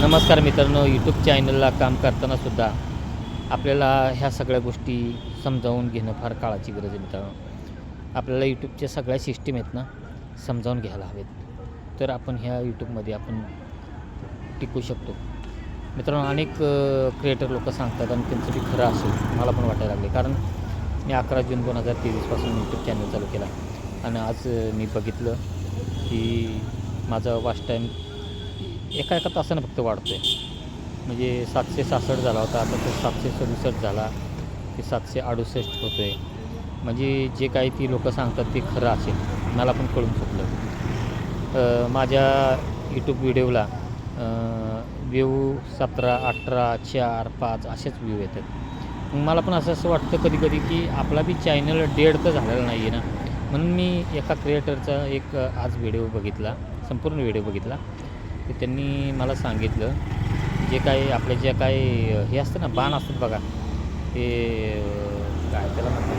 नमस्कार मित्रांनो यूट्यूब चॅनलला काम करताना सुद्धा आपल्याला ह्या सगळ्या गोष्टी समजावून घेणं फार काळाची गरज आहे मित्रांनो. आपल्याला यूट्यूबच्या सगळ्या सिस्टीम आहेत ना समजावून घ्यायला हवेत. तर आपण ह्या यूट्यूबमध्ये आपण टिकू शकतो. मित्रांनो अनेक क्रिएटर लोक सांगतात आणि त्यांचं बी खरं असेल मला पण वाटायला लागले कारण मी अकरा जून दोन हजार तेवीसपासून यूट्यूब चॅनल चालू केला. आणि आज मी बघितलं की माझा वाच टाईम एका एका तासानं फक्त वाढतो आहे म्हणजे सातशे सहासष्ट झाला होता आता तो सातशे सदुसष्ट झाला ते सातशे अडुसष्ट होतो आहे म्हणजे जे काही ती लोकं सांगतात ते खरं असेल मला पण कळून चुकलं. माझ्या यूट्यूब व्हिडिओला व्यू सतरा अठरा चार पाच असेच व्यू येतात. मग मला पण असं असं वाटतं कधी कधी की आपला बी चॅनल डेड तर झालेला नाही आहे ना. म्हणून मी एका क्रिएटरचा एक आज व्हिडिओ बघितला संपूर्ण व्हिडिओ बघितला. तर त्यांनी मला सांगितलं जे काही आपले जे काही हे असतं ना बाण असतात बघा ते काय त्याला म्हणतात?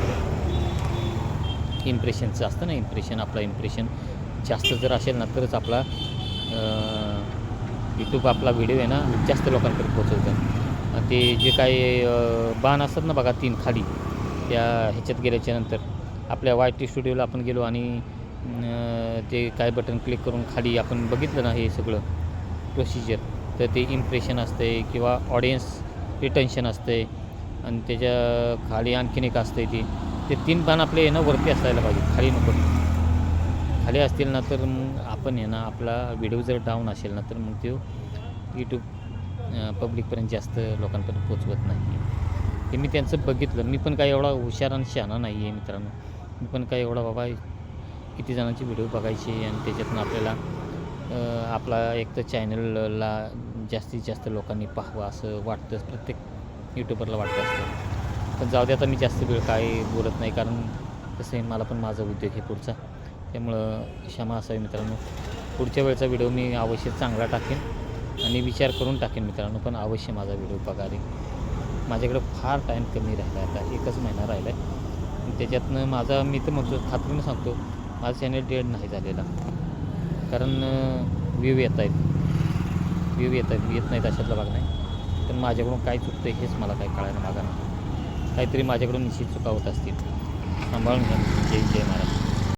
इम्प्रेशनचं असतं ना इम्प्रेशन आपला इम्प्रेशन जास्त जर असेल ना तरच आपला यूट्यूब आपला व्हिडिओ आहे ना जास्त लोकांकडे पोहोचवतो. ते जे काही बाण असतात ना बघा तीन खाली त्या ह्याच्यात गेल्याच्यानंतर आपल्या वाय टी स्टुडिओला आपण गेलो आणि ते काय बटन क्लिक करून खाली आपण बघितलं ना हे सगळं प्रोसिजर तर ते इम्प्रेशन असते किंवा ऑडियन्स रिटेन्शन असते. आणि त्याच्याखाली आणखीन एक असते ती. ते तीन पान आपले आहे ना वरती असायला पाहिजे खाली नको. खाली असतील ना तर मग आपण आहे ना आपला व्हिडिओ जर डाऊन असेल ना तर मग तो यूट्यूब पब्लिकपर्यंत जास्त लोकांपर्यंत पोचवत नाही. हे मी त्यांचं बघितलं. मी पण काही एवढा हुशार आणि शहाणा नाही आहे मित्रांनो. मी पण काही एवढा बाबा किती जणांचे व्हिडिओ बघायचे आणि त्याच्यातून आपल्याला आपला एक तर चॅनलला जास्तीत जास्त लोकांनी पाहावं असं वाटतं प्रत्येक यूट्यूबरला वाटतं असतं. पण जाऊ दे आता मी जास्त वेळ काय बोलत नाही कारण तसं आहे मला पण माझा उद्योग आहे पुढचा. त्यामुळं क्षमा असावी मित्रांनो. पुढच्या वेळचा व्हिडिओ मी अवश्य चांगला टाकेन आणि विचार करून टाकेन मित्रांनो पण अवश्य माझा व्हिडिओ बघा रे. माझ्याकडे फार टाईम कमी राहिला आहे आता एकच महिना राहिला आहे. त्याच्यातनं माझा मी तर म्हणतो खात्रीनं सांगतो माझा चॅनल डेड नाही झालेला. कारण व्ह्यू येत आहेत. व्ह्यू येत आहेत येत नाहीत अशातला भाग नाही. पण माझ्याकडून काय चुकतं आहे हेच मला काय कळायला मागा नाही. काहीतरी माझ्याकडून निश्चित चुका होत असतील. सांभाळून घ्या. जय जय महाराज.